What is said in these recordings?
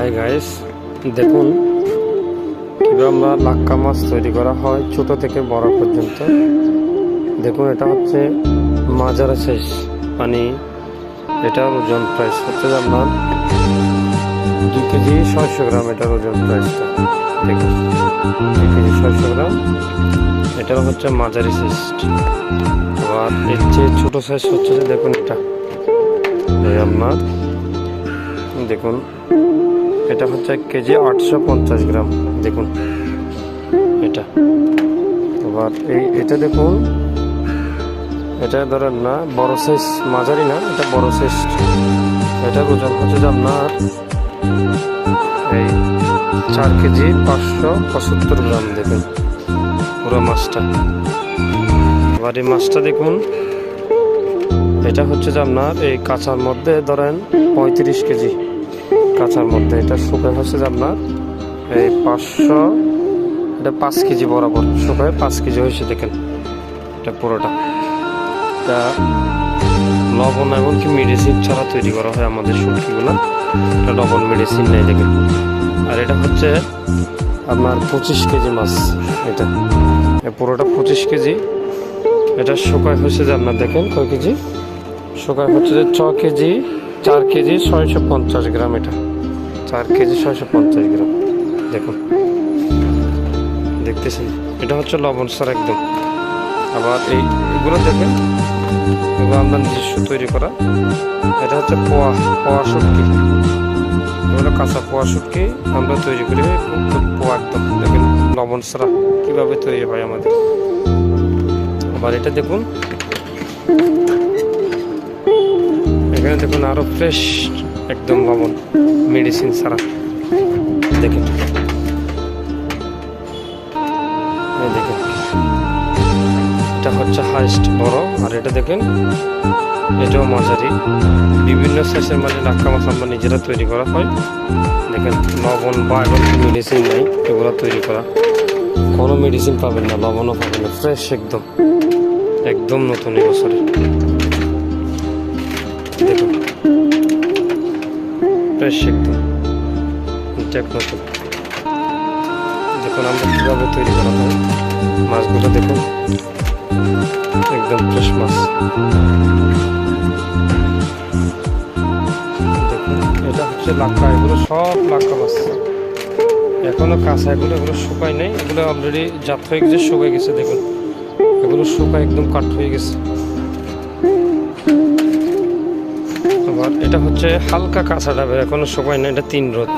Hi guys দেখুন, কীভাবে আমরা লাক্কা মাছ তৈরি করা হয় ছোট থেকে বড় পর্যন্ত। দেখুন, এটা হচ্ছে মাজারা শেষ। মানে এটার ওজন প্রাইস হচ্ছে আপনার দুই কেজি ছয়শো গ্রাম এটার ওজন প্রাইসটা। দেখুন দুই কেজি ছয়শো গ্রাম। এটার হচ্ছে মাঝারি সাইজ আবার এর চেয়ে ছোটো সাইজ হচ্ছে যে দেখুন এটা। আপনার, দেখুন এটা হচ্ছে এক কেজি আটশো পঞ্চাশ গ্রাম। দেখুন। এটা। এবার এই এটা দেখুন। এটা ধরেন না, বড় সাইজ মাঝারি না, এটা বড় সাইজ এটার ওজন হচ্ছে যে আপনার এই চার কেজি পাঁচশো পঁচাত্তর গ্রাম, দেখুন। পুরো মাছটা। এবার এই মাছটা দেখুন। এটা হচ্ছে যে আপনার এই কাঁচার মধ্যে ধরেন পঁয়ত্রিশ কেজি। কাঁচার মধ্যে, এটা শুকায় হচ্ছে যে আপনার এই পাঁচশো, এটা পাঁচ কেজি বরাবর শুকায়, পাঁচ কেজি হয়েছে দেখেন, এটা পুরোটা। এটা লবণ এমনকি মেডিসিন ছাড়া তৈরি করা হয় আমাদের সবজিগুলো এটা লবণ মেডিসিন নেই দেখেন। আর এটা হচ্ছে আপনার পঁচিশ কেজি মাছ, এটা। পুরোটা পঁচিশ কেজি, এটা শুকায় হচ্ছে যে আপনার দেখেন, কয় কেজি? শুকায় হচ্ছে যে ছ কেজি চার কেজি ছয়শো পঞ্চাশ গ্রাম এটা। চার কেজি ছয়শো পঞ্চাশ গ্রাম। দেখুন। দেখতেছেন? এটা হচ্ছে লবণ সার একদম। আবার এই এগুলো দেখেন? এগুলো আমরা নিজস্ব তৈরি করা। এটা হচ্ছে পোয়া পোয়া শুটকি। এগুলো কাঁচা পোয়া শুটকি আমরা তৈরি করি। পোয়া একদম। দেখেন লবণ সারা কীভাবে তৈরি হয় আমাদের। আবার এটা দেখুন। এখানে দেখুন আরও ফ্রেশ একদম লবণ মেডিসিন ছাড়া। দেখেন। দেখেন। এটা হচ্ছে হাইস্ট বড়, আর এটা দেখেন, এটাও মাঝারি। বিভিন্ন সাইজের মাঝে ডাক্কা মাছ আমরা নিজেরা তৈরি করা হয়। দেখেন, লবণ বা এখন মেডিসিন নাই, এগুলো তৈরি করা। কোনো মেডিসিন পাবেন না, লবণও পাবেন না ফ্রেশ একদম। একদম নতুন এই বছরে। দেখুন। ফ্রেশ দেখুন আমরা তৈরি করা হয়। মাছগুলো দেখুন। একদম ফ্রেশ মাছ। এটা হচ্ছে লাক্কা। এগুলো সব লাক্কা মাছ। এখনও কাঁচা, এগুলো এগুলো শুকায় নেই। এগুলো অলরেডি জাত হয়ে গেছে, শুকায় গেছে, দেখুন। এগুলো শুকায় একদম কাঠ হয়ে গেছে। আবার এটা হচ্ছে হালকা কাঁচা ডাবের এখনও সময় না এটা তিন রোদ।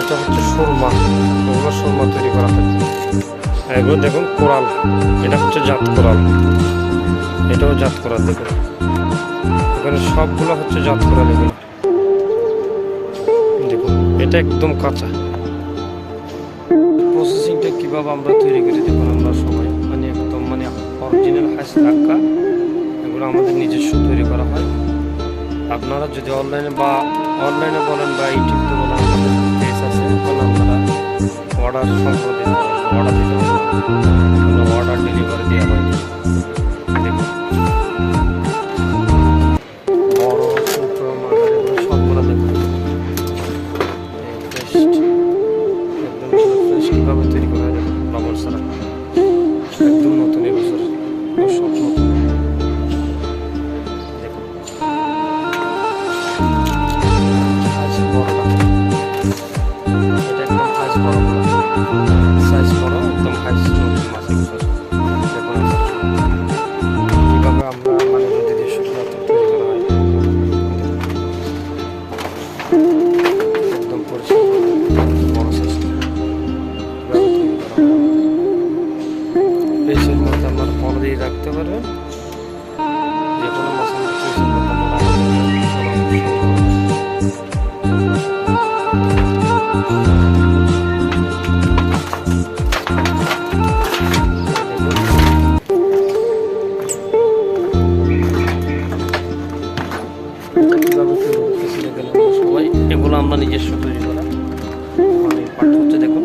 এটা হচ্ছে সুরমা এগুলো সুরমা তৈরি করা হয় এগুলো দেখুন, কোরাল। এটা হচ্ছে জাত কোরাল। এটাও জাত কোরাল, দেখুন। এখানে সবগুলো হচ্ছে জাত কোরাল, এগুলো। দেখুন, এটা একদম কাঁচা। প্রসেসিংটা কীভাবে আমরা তৈরি করি, দেখুন আমরা সবাই। মানে একদম মানে অরিজিনাল হাঁস ধাক্কা এগুলো আমাদের নিজস্ব তৈরি করা হয়। আপনারা যদি অনলাইনে বা অনলাইনে বলেন বা ইউটিউবে বলেন পেজ আছে আপনারা অর্ডার অর্ডার দিতে পারবেন সাইজ বড় সাইজ বড় একদম হাইস নতুন মাছ নিজস্ব তৈরি করা। মানে হচ্ছে দেখুন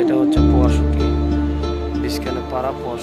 এটা হচ্ছে পোয়া শুকিয়ে বিস্কানে পাড়া পোয়া